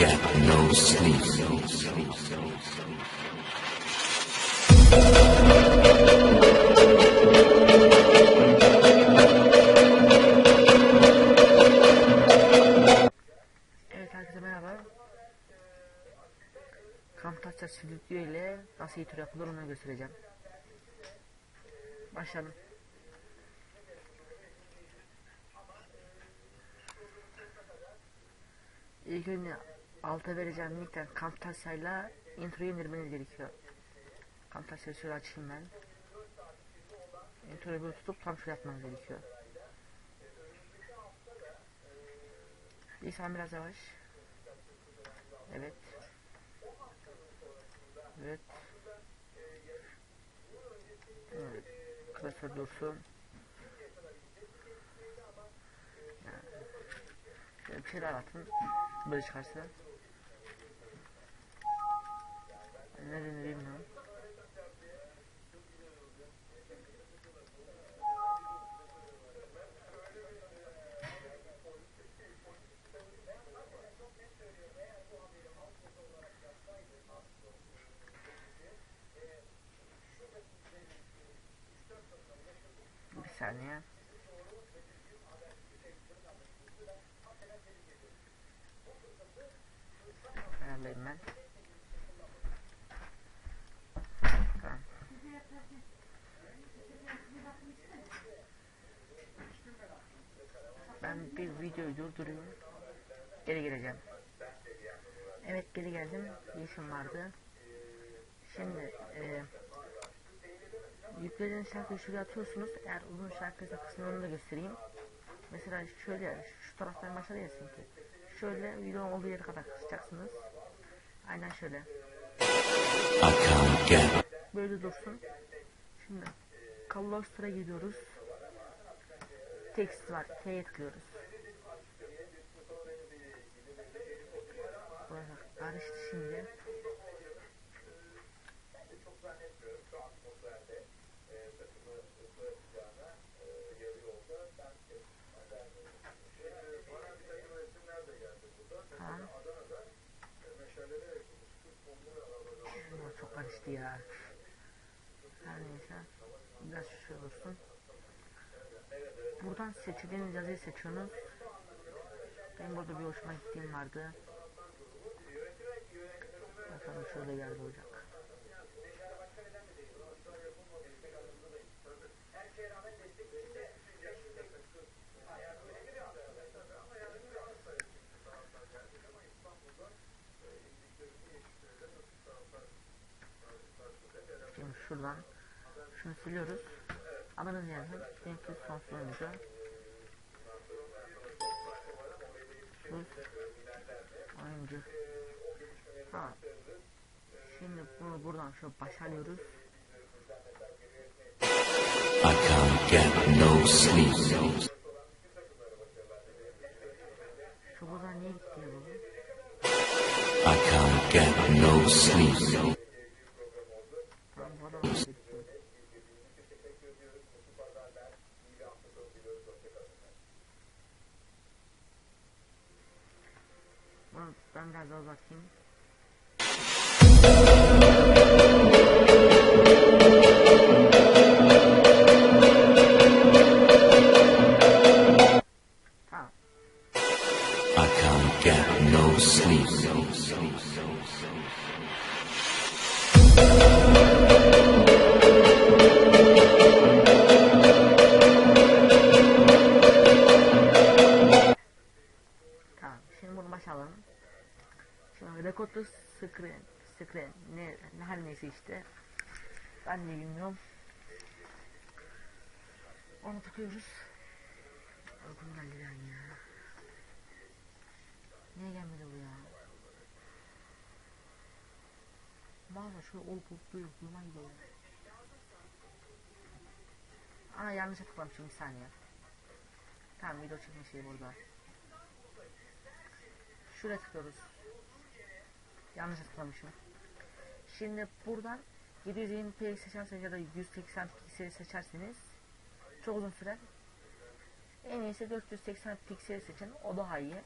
get no sleep. Evet herkese merhaba. İle nasıl tur yapılır onu göstereceğim. Başlayalım. İlk önce alta vereceğim linkten Camtasia ile introyu indirmeniz gerekiyor. Camtasia'yı şöyle açayım ben. Introyu böyle tutup tam şöyle yapmanız gerekiyor. Lisan biraz yavaş. Evet. Evet. Evet. Klasör dursun. Yani. Şöyle bir şeyler atın. Böyle çıkarsa. Ne denir bilmiyorum. Bir saniye. Ayarlayayım ben. Ben bir videoyu durduruyorum. Geri geleceğim. Evet geri geldim. İşim vardı. Şimdi eee yüklediğiniz şarkıyı şuraya atıyorsunuz. Eğer uzun şarkıysa kısımlarını da göstereyim. Mesela şöyle şu taraftan başladı ya çünkü. Şöyle videonun olduğu yere kadar kısacaksınız. Aynen şöyle. Böyle dursun. Şimdi Colostra gidiyoruz. Text var. T'ye tıklıyoruz. Burası karıştı şimdi. Tamam. Ama çok karıştı ya. Her neyse. Biraz şey olsun. Buradan seçtiğiniz yazıyı seçiyorsunuz. Benim burada bir hoşuma gittiğim vardı. Bakalım şöyle yerde olacak. Şimdi şuradan şunu siliyoruz. Adınızı yazın. Son oyuncu. Sus. Oyuncu. Tamam. Şimdi bunu buradan şöyle başarıyoruz. I can't get no sleep. Şu buradan niye gitti ya bu? I can't get no sleep. Tamam bu adam gitti. Bunu ben biraz daha bakayım. Screen ne, ne her neyse işte. Ben de bilmiyorum. Onu tıklıyoruz. Uykum geldi yani ya. Niye gelmedi bu ya? Mağaza şöyle olup olup böyle uyuma gibi yanlış tıklamışım bir saniye. Tamam video çekme şeyi burada. Şuraya tıklıyoruz. Yanlış tıklamışım. Şimdi buradan 720p seçerseniz ya da 180 pikseli seçerseniz çok uzun sürer. En iyisi 480 pikseli seçin. O daha iyi.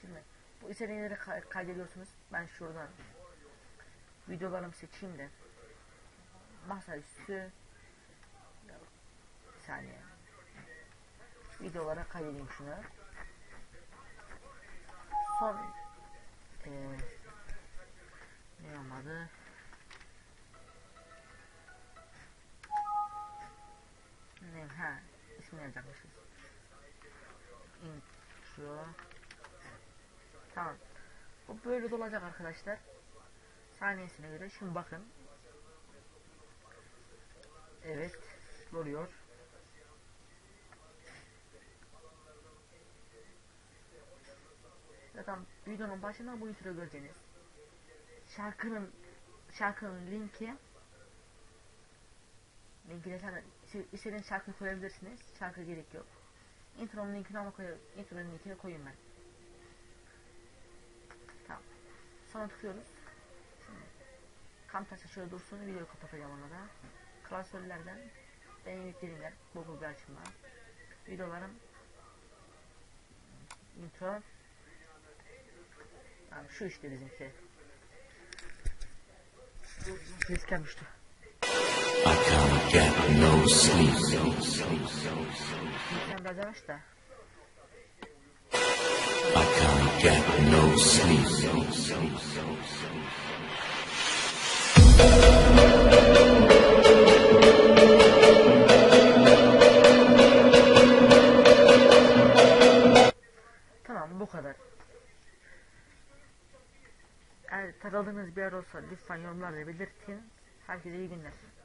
Şimdi bu kay- kaydediyorsunuz. Ben şuradan videolarımı seçeyim de masaüstü bir saniye videolara kaydedeyim şunu. Son eee ne olmadı? Ne ha ismini yazacakmışız. Intro. Tamam. Bu böyle dolacak arkadaşlar. Saniyesine göre şimdi bakın. Evet doluyor. Zaten videonun başında bu intro göreceğiniz. Şarkının şarkının linki linkine zaten iste- istediğiniz şarkıyı koyabilirsiniz. Şarkı gerek yok. Intro'nun linkini ama koy intro'nun linkini koyayım ben. Tamam. Sonra tıklıyoruz. Şimdi Camtasia şöyle dursun. Videoyu kapatacağım ona da. Klasörlerden benim yüklediğimler Google bir açımlar. Videolarım intro Işte bizimki. Ses gelmişti. I can't get no sleep. Sen. I can't get no sleep. Takıldığınız bir yer olsa lütfen yorumlarda belirtin. Herkese iyi günler.